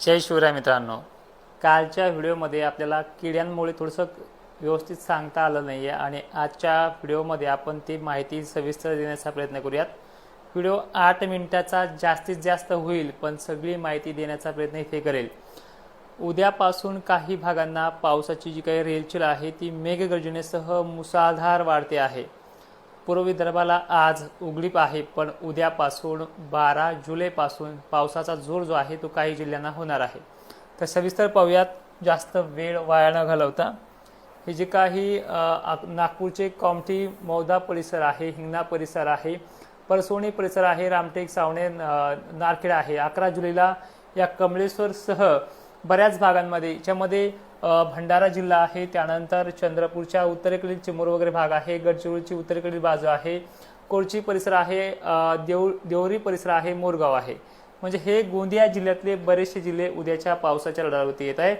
जय शिवराय मित्रांनो. कालच्या व्हिडिओमध्ये आपल्याला किड्यांमुळे थोडंसं व्यवस्थित सांगता आलं नाही आहे आणि आजच्या व्हिडिओमध्ये आपण ती माहिती सविस्तर देण्याचा प्रयत्न करूयात. व्हिडिओ आठ मिनिटाचा जास्तीत जास्त होईल पण सगळी माहिती देण्याचा प्रयत्न इथे करेल. उद्यापासून काही भागांना पावसाची जी काही रेलचेल आहे ती मेघगर्जनेसह मुसळधार वाढते आहे. पूर्व विदर्भाला आज उघडीप आहे पण उद्यापासून बारा जुलैपासून पावसाचा जोर जो आहे तो काही जिल्ह्यांना होणार आहे. तर सविस्तर पाहूयात जास्त वेळ वाया न घालवता. हे जे काही नागपूरचे कॉमठी मौदा परिसर आहे हिंगणा परिसर आहे परसोणी परिसर आहे रामटेक सावणे नारखेड आहे. अकरा जुलैला या कमळेश्वरसह बऱ्याच भागांमध्ये याच्यामध्ये भंडारा जिल्हा आहे त्यानंतर चंद्रपूरच्या उत्तरेकडील चिमूर वगैरे भाग आहे गडचिरोलीची उत्तरेकडील बाजू आहे कोरची परिसर आहे देऊ देवरी परिसर आहे मोरगाव आहे. म्हणजे हे गोंदिया जिल्ह्यातले बरेचसे जिल्हे उद्याच्या पावसाच्या रडावरती येत आहे.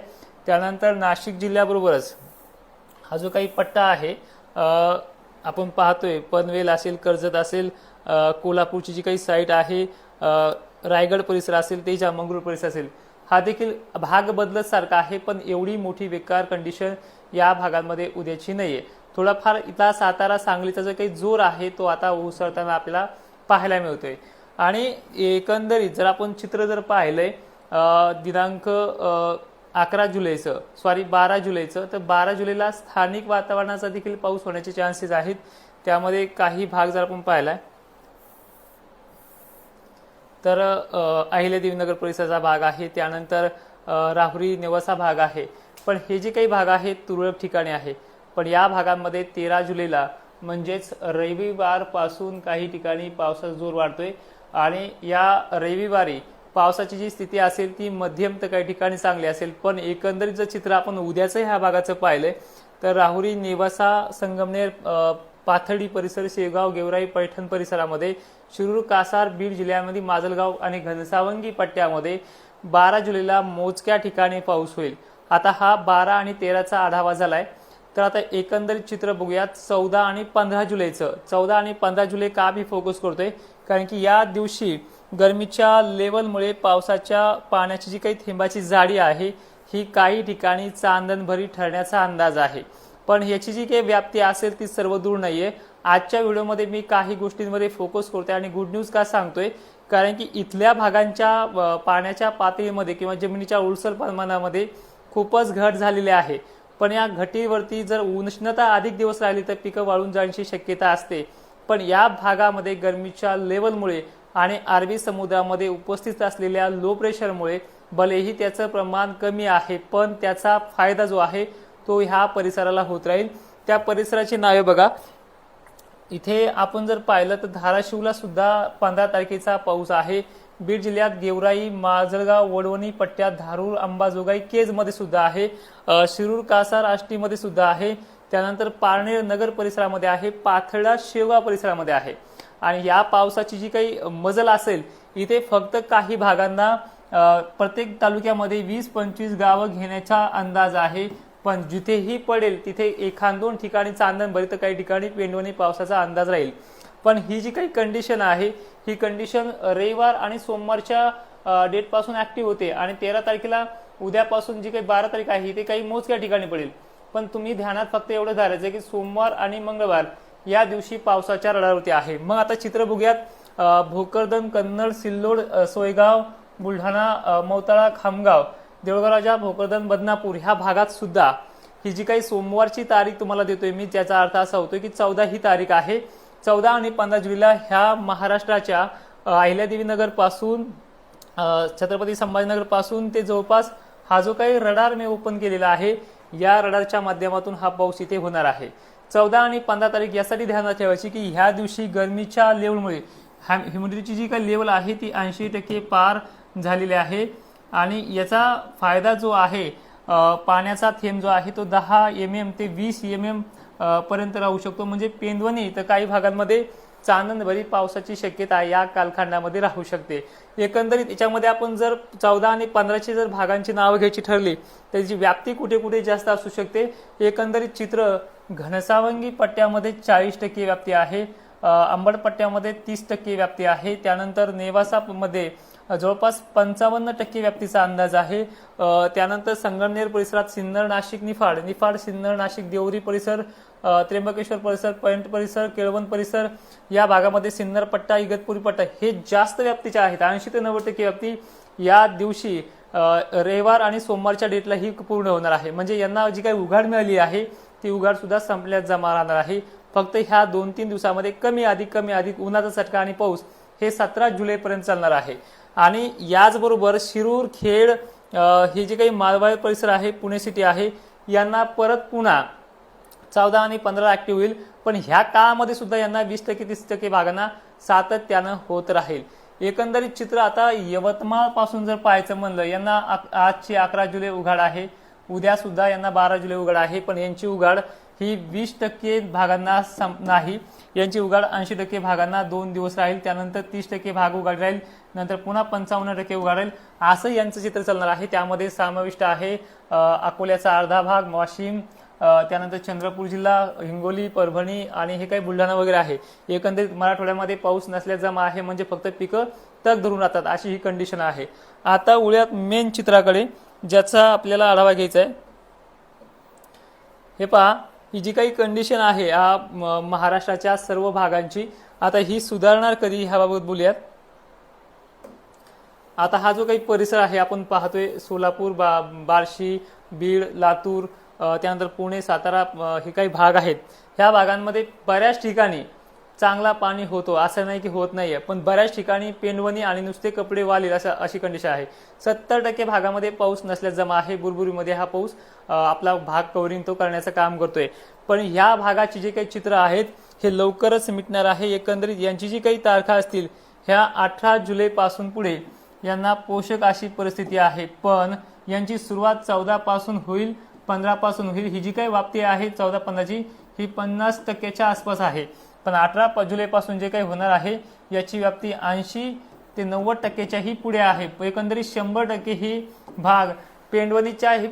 त्यानंतर नाशिक जिल्ह्याबरोबरच हा जो काही पट्टा आहे आपण पाहतोय पनवेल असेल कर्जत असेल कोल्हापूरची जी काही साईट आहे रायगड परिसर असेल तेजा मंगळूर परिसर असेल हा देखील भाग बदलत सारखा आहे पण एवढी मोठी बेकार कंडिशन या भागांमध्ये उद्याची नाहीये. थोडाफार इथला सातारा सांगलीचा जो काही जोर आहे तो आता उसळताना आपल्याला पाहायला मिळतोय. आणि एकंदरीत जर आपण चित्र जर पाहिलंय दिनांक अकरा जुलैचं सॉरी बारा जुलैचं तर बारा जुलैला स्थानिक वातावरणाचा देखील पाऊस होण्याचे चान्सेस आहेत. त्यामध्ये काही भाग जर आपण पाहिलाय तर अ, अहिल्यादेवीनगर परिसराचा भाग आहे. त्यानंतर राहुरी नेवासा भाग आहे. पण हे जे काही भाग आहेत तुरळक ठिकाणी आहे. पण या भागांमध्ये तेरा जुलैला म्हणजेच रविवारपासून काही ठिकाणी पावसाचा जोर वाढतोय. आणि या रविवारी पावसाची जी स्थिती असेल ती मध्यम तर काही ठिकाणी चांगली असेल. पण एकंदरीत जर चित्र आपण उद्याचं ह्या भागाचं पाहिलंय तर राहुरी नेवासा संगमनेर पाथडी पाथर्डी परिसर शेगाव गेवराई पैठण परिसरामध्ये शिरूर कासार बीड जिल्ह्यामध्ये माजलगाव आणि घनसावंगी पट्ट्यामध्ये बारा जुलैला मोजक्या ठिकाणी पाऊस होईल. आता हा बारा आणि तेराचा आढावा झालाय. तर आता एकंदरीत चित्र बघूयात. चौदा आणि पंधरा जुलैचं. चौदा आणि पंधरा जुलै का मी फोकस करतोय? कारण की या दिवशी गरमीच्या लेवलमुळे पावसाच्या पाण्याची जी काही थेंबाची जाडी आहे ही काही ठिकाणी चांदणभरी ठरण्याचा अंदाज आहे. पण याची जी काही व्याप्ती असेल ती सर्व दूर नाहीये. आजच्या व्हिडिओमध्ये मी काही गोष्टींमध्ये फोकस करतोय आणि गुड न्यूज का सांगतोय? कारण की इथल्या भागांच्या पाण्याच्या पातळीमध्ये किंवा जमिनीच्या उलसर प्रमाणामध्ये खूपच घट झालेली आहे. पण या घटीवरती जर उष्णता अधिक दिवस राहिली तर पिकं वाळून जाण्याची शक्यता असते. पण या भागामध्ये गरमीच्या लेवलमुळे आणि अरबी समुद्रामध्ये उपस्थित असलेल्या लो प्रेशरमुळे भलेही त्याचं प्रमाण कमी आहे पण त्याचा फायदा जो आहे तो ह्या परिसराला होत राहील. त्या परिसराची नावे बघा. इथे आपण जर पाहिलं तर धाराशिवला सुद्धा पंधरा तारखेचा पाऊस आहे. बीड जिल्ह्यात गेवराई माजलगाव वडवणी पट्ट्यात धारूर अंबाजोगाई केजमध्ये सुद्धा आहे. शिरूर कासार आष्टीमध्ये सुद्धा आहे. त्यानंतर पारनेर नगर परिसरामध्ये आहे. पाथर्डा शेवगाव परिसरामध्ये आहे. आणि या पावसाची जी काही मजल असेल इथे फक्त काही भागांना प्रत्येक तालुक्यामध्ये वीस पंचवीस गावं घेण्याचा अंदाज आहे. पण जिथेही पडेल तिथे एखाद दोन ठिकाणी चांदण भरी तर काही ठिकाणी पेंडवणी पावसाचा अंदाज राहील. पण ही जी काही कंडिशन आहे ही कंडिशन रविवार आणि सोमवारच्या डेटपासून ॲक्टिव्ह होते. आणि तेरा तारखेला उद्यापासून जी काही बारा तारीख आहे ते काही मोजक्या ठिकाणी पडेल. पण तुम्ही ध्यानात फक्त एवढं धरायचं की सोमवार आणि मंगळवार या दिवशी पावसाच्या रडावरती आहे. मग आता चित्र बघूयात. भोकरदन कन्नड सिल्लोड सोयगाव बुलढाणा मौताळा खामगाव देऊळगाव राजा भोकरदन बदनापूर ह्या भागात सुद्धा ही जी काही सोमवारची तारीख तुम्हाला देतोय मी त्याचा अर्थ असा होतो की चौदा ही तारीख आहे. चौदा आणि पंधरा जुलैला ह्या महाराष्ट्राच्या अहिल्यादेवीनगरपासून छत्रपती संभाजीनगरपासून ते जवळपास हा जो काही रडार मी ओपन केलेला आहे या रडारच्या माध्यमातून हा पाऊस इथे होणार आहे. चौदा आणि पंधरा तारीख यासाठी ध्यानात ठेवायची की ह्या दिवशी गरमीच्या लेवलमुळे ह्युमिडिटीची जी काही लेवल आहे ती ऐंशी टक्के पार झालेले आहे. आणि याचा फायदा जो आहे पाण्याचा थेंब जो आहे तो दहा एम एम ते वीस एम एम पर्यंत राहू शकतो. म्हणजे पेंदवणी तर काही भागांमध्ये चांदणभरी पावसाची शक्यता या कालखंडामध्ये राहू शकते. एकंदरीत याच्यामध्ये आपण जर चौदा आणि पंधराची जर भागांची नावं घ्यायची ठरली त्याची व्याप्ती कुठे कुठे जास्त असू शकते? एकंदरीत चित्र घनसावंगी पट्ट्यामध्ये चाळीस टक्के व्याप्ती आहे. अंबड पट्ट्यामध्ये तीस टक्के व्याप्ती आहे. त्यानंतर नेवासामध्ये जवळपास पंचावन्न टक्के व्याप्तीचा अंदाज आहे. त्यानंतर संगमनेर परिसरात सिन्नर नाशिक निफाड. निफाड सिन्नर नाशिक देवरी परिसर त्र्यंबकेश्वर परिसर पैंट परिसर केळवण परिसर या भागामध्ये सिन्नर पट्टा इगतपुरी पट्टा हे जास्त व्याप्तीचे आहेत. ऐंशी ते नव्वद टक्के व्याप्ती या दिवशी रविवार आणि सोमवारच्या डेटला ही पूर्ण होणार आहे. म्हणजे यांना जी काही उघाड मिळाली आहे ती उघाड सुद्धा संपल्यात जमा राहणार आहे. फक्त ह्या दोन तीन दिवसामध्ये कमी अधिक कमी अधिक उन्हाचा चटका आणि पाऊस हे सतरा जुलैपर्यंत चालणार आहे. आणि याचबरोबर शिरूर खेड हे जे काही मालवाय परिसर आहे पुणे सिटी आहे यांना परत पुन्हा चौदा आणि पंधरा ऍक्टिव्ह होईल. पण ह्या काळामध्ये सुद्धा यांना वीस टक्के तीस टक्के भागांना सातत्यानं होत राहील. एकंदरीत चित्र आता यवतमाळपासून जर पाहायचं म्हणलं यांना आजची अकरा जुलै उघाड आहे. उद्या सुद्धा यांना बारा जुलै उघाड आहे. पण यांची उघाड ही वीस टक्के भागांना सम नाही. यांची उघाड ऐंशी टक्के भागांना दोन दिवस राहील. त्यानंतर तीस टक्के भाग उघाड राहील. नंतर पुन्हा पंचावन्न टक्के उघाड राहील. असं यांचं चित्र चालणार आहे. त्यामध्ये समाविष्ट आहे अकोल्याचा अर्धा भाग वाशिम त्यानंतर चंद्रपूर जिल्हा हिंगोली परभणी आणि हे काही बुलढाणा वगैरे आहे. एकंदरीत मराठवाड्यामध्ये पाऊस नसल्याचा जमा आहे. म्हणजे फक्त पिकं तग धरून राहतात अशी ही कंडिशन आहे. आता उळ्यात मेन चित्राकडे ज्याचा आपल्याला आढावा घ्यायचा आहे. हे पहा. ही जी काही कंडिशन आहे हा महाराष्ट्राच्या सर्व भागांची आता ही सुधारणार कधी ह्याबाबत बोलूयात. आता हा जो काही परिसर आहे आपण पाहतोय सोलापूर बा बार्शी बीड लातूर त्यानंतर पुणे सातारा हे काही भाग आहेत. ह्या भागांमध्ये बऱ्याच ठिकाणी चांगला पाणी होतो असं नाही की होत नाहीये. पण बऱ्याच ठिकाणी पेंडवणी आणि नुसते कपडे वालील असं अशी कंडिशन आहे. सत्तर टक्के भागामध्ये पाऊस नसल्यास जमा आहे. बुरबुरीमध्ये हा पाऊस आपला भाग कवरिंग तो करण्याचं काम करतोय. पण ह्या भागाची जे काही चित्र आहेत हे लवकरच मिटणार आहे. एकंदरीत यांची जी काही तारखा असतील ह्या अठरा जुलै पासून पुढे यांना पोषक अशी परिस्थिती आहे. पण यांची सुरुवात चौदा पासून होईल पंधरा पासून होईल ही जी काही वाप्ती आहे चौदा पंधराची ही पन्नास टक्क्याच्या आसपास आहे. पण अठरा जुलैपासून जे काही होणार आहे याची व्याप्ती ऐंशी ते नव्वद टक्क्याच्याही पुढे आहे. एकंदरीत शंभर टक्के ही भाग पेंडवणीच्या ही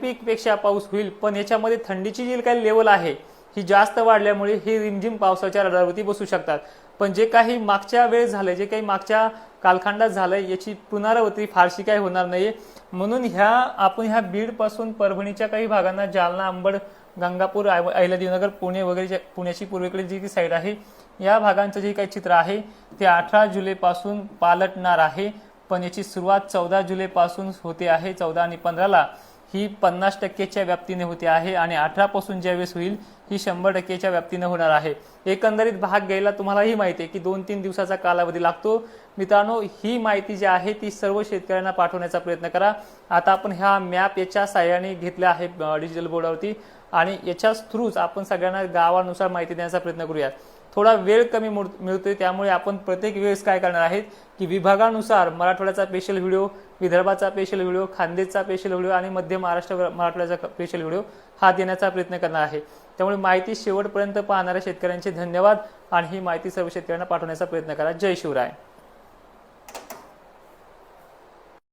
पाऊस होईल पण याच्यामध्ये थंडीची जी काही लेवल आहे ही जास्त वाढल्यामुळे ही रिमझिम पावसाच्या रडारवरती बसू शकतात. पण जे काही मागच्या वेळ झालं जे काही मागच्या कालखंडात झालंय याची पुनरावृत्ती फारशी काही होणार नाहीये. म्हणून ह्या आपण ह्या बीडपासून परभणीच्या काही भागांना जालना अंबड गंगापूर अहिल्यादेवनगर पुणे वगैरे पुण्याची पूर्वेकडे जी काही साईड आहे या भागांचं जे काही चित्र आहे ते अठरा जुलैपासून पालटणार आहे. पण याची सुरुवात चौदा जुलैपासून होते आहे. चौदा आणि पंधराला ही पन्नास टक्केच्या व्याप्तीने होते आहे आणि अठरापासून ज्यावेळेस होईल ही शंभर टक्केच्या व्याप्तीने होणार आहे. एकंदरीत भाग घ्यायला तुम्हालाही माहिती आहे की दोन तीन दिवसाचा कालावधी लागतो. मित्रांनो ही माहिती जी आहे ती सर्व शेतकऱ्यांना पाठवण्याचा प्रयत्न करा. आता आपण ह्या मॅप याच्या साह्याने घेतल्या आहे डिजिटल बोर्डावरती. आणि याच्याच थ्रूच आपण सगळ्यांना गावानुसार माहिती देण्याचा प्रयत्न करूयात. थोडा वेळ कमी मिळतोय त्यामुळे आपण प्रत्येक वेळेस काय करणार आहेत की विभागानुसार मराठवाड्याचा स्पेशल व्हिडिओ विदर्भाचा स्पेशल व्हिडिओ खानदेशचा स्पेशल व्हिडिओ आणि मध्य महाराष्ट्र मराठवाड्याचा स्पेशल व्हिडिओ हा देण्याचा प्रयत्न करणार आहे. त्यामुळे माहिती शेवटपर्यंत पाहणाऱ्या शेतकऱ्यांचे धन्यवाद आणि ही माहिती सर्व शेतकऱ्यांना पाठवण्याचा प्रयत्न करा. जय शिवराय.